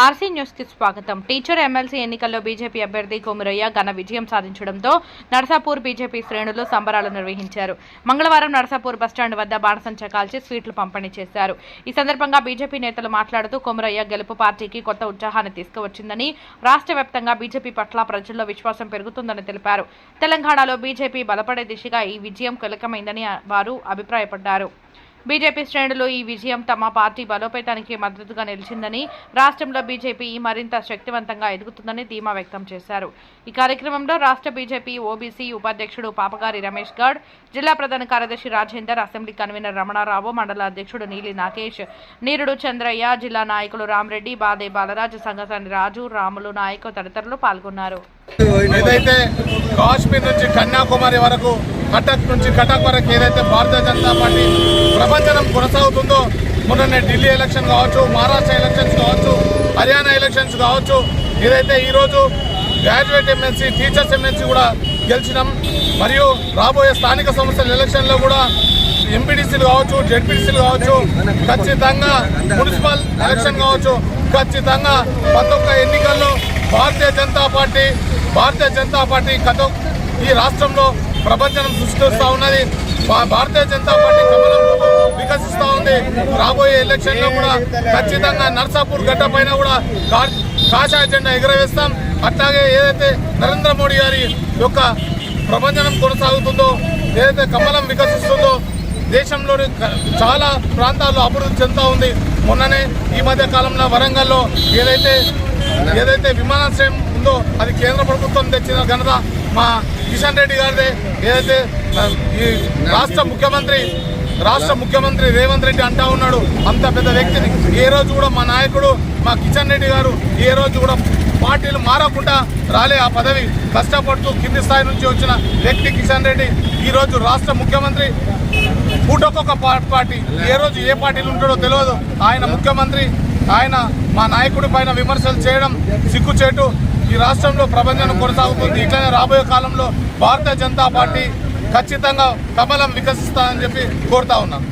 RC న్యూస్కి స్వాగతం. Teacher MLC ఎన్నికల్లో బీజేపీ అభ్యర్థి కొమురయ్య ఘన విజయం సాధించడంతో నర్సాపూర్ బీజేపీ శ్రేణులు సంబరాలు నిర్వహించారు. మంగళవారం నర్సాపూర్ బస్టాండ్ వద్ద బాణసంచ కాల్చి స్వీట్లు పంపిణీ చేశారు. ఈ సందర్భంగా బీజేపీ నేతలు మాట్లాడుతూ కొమురయ్య గెలుపు పార్టీకి కొత్త ఉత్సాహాన్ని తీసుకువచ్చిందని రాష్ట్ర వ్యాప్తంగా బీజేపీ పట్ల ప్రజల్లో విశ్వాసం పెరుగుతుందని తెలిపారు. తెలంగాణలో బీజేపీ బలపడే దిశగా ఈ విజయం కీలకమైందని వారు అభిప్రాయపడ్డారు. బీజేపీ శ్రేణులు ఈ విజయం తమ పార్టీ బలోపేతానికి మద్దతుగా నిలిచిందని రాష్ట్రంలో బీజేపీ మరింత శక్తివంతంగా ఎదుగుతుందని ధీమా వ్యక్తం చేశారు. ఈ కార్యక్రమంలో రాష్ట్ర బీజేపీ ఓబీసీ ఉపాధ్యక్షుడు పాపగారి రమేష్ గౌడ్ జిల్లా ప్రధాన కార్యదర్శి రాజేందర్ అసెంబ్లీ కన్వీనర్ రమణారావు మండల అధ్యక్షుడు నీలి నాగేష్ నీరుడు చంద్రయ్య జిల్లా నాయకులు రామరెడ్డి బాదే బాలరాజు సంగసాని రాజు రాములు నాయక్ తదితరులు పాల్గొన్నారు. ఏదైతే కాశ్మీర్ నుంచి కన్యాకుమారి వరకు కటక్ నుంచి కటక్ వరకు ఏదైతే భారతీయ జనతా పార్టీ ప్రపంచం కొనసాగుతుందో మొన్ననే ఢిల్లీ ఎలక్షన్ కావచ్చు మహారాష్ట్ర ఎలక్షన్స్ కావచ్చు హర్యానా ఎలక్షన్స్ కావచ్చు ఏదైతే ఈరోజు గ్రాడ్యుయేట్ ఎమ్మెల్సీ టీచర్స్ ఎమ్మెల్సీ కూడా గెలిచినాం. మరియు రాబోయే స్థానిక సంస్థల ఎలక్షన్లో కూడా ఎంపీడీసీలు కావచ్చు జెడ్పీడీసీలు కావచ్చు ఖచ్చితంగా మున్సిపల్ ఎలక్షన్ కావచ్చు ఖచ్చితంగా ప్రతి ఒక్క ఎన్నికల్లో భారతీయ జనతా పార్టీ భారతీయ జనతా పార్టీ కథ ఈ రాష్ట్రంలో ప్రపంచం సృష్టిస్తూ ఉన్నది. భా- భారతీయ జనతా పార్టీ కమలం వికసిస్తూ ఉంది. రాబోయే ఎలక్షన్లో కూడా ఖచ్చితంగా నర్సాపూర్ గడ్డ పైన కూడా కా- కాషాయ జెండా ఎగురవేస్తాం. అట్లాగే ఏదైతే నరేంద్ర మోడీ గారి యొక్క ప్రపంచం కొనసాగుతుందో ఏదైతే కమలం వికసిస్తుందో దేశంలోని చాలా ప్రాంతాల్లో అభివృద్ధి చెందుతూ ఉంది. మొన్ననే ఈ మధ్య కాలంలో వరంగల్లో ఏదైతే ఏదైతే విమానాశ్రయం ఉందో అది కేంద్ర ప్రభుత్వం తెచ్చిన ఘనత మా కిషన్ రెడ్డి గారిదే ఏదైతే ఈ రాష్ట్ర ముఖ్యమంత్రి రాష్ట్ర ముఖ్యమంత్రి రేవంత్ రెడ్డి అంటా ఉన్నాడు అంత పెద్ద వ్యక్తిని ఏ రోజు కూడా మా నాయకుడు మా కిషన్ రెడ్డి గారు ఏ రోజు కూడా పార్టీలు మారకుండా రాలే ఆ పదవి. కష్టపడుతూ కింది స్థాయి నుంచి వచ్చిన వ్యక్తి కిషన్ రెడ్డి ఈ రోజు రాష్ట్ర ముఖ్యమంత్రి పూటొక్కొక్క పార్టీ. ఏ రోజు ఏ పార్టీలు ఉంటాడో తెలియదు ఆయన ముఖ్యమంత్రి ఆయన మా నాయకుడి పైన విమర్శలు చేయడం సిగ్గుచేటు. ఈ రాష్ట్రంలో ప్రబంధన కొనసాగుతుంది. ఇట్లనే రాబోయే కాలంలో భారతీయ జనతా పార్టీ ఖచ్చితంగా కమలం వికసిస్తానని చెప్పి కోరుతా ఉన్నాను.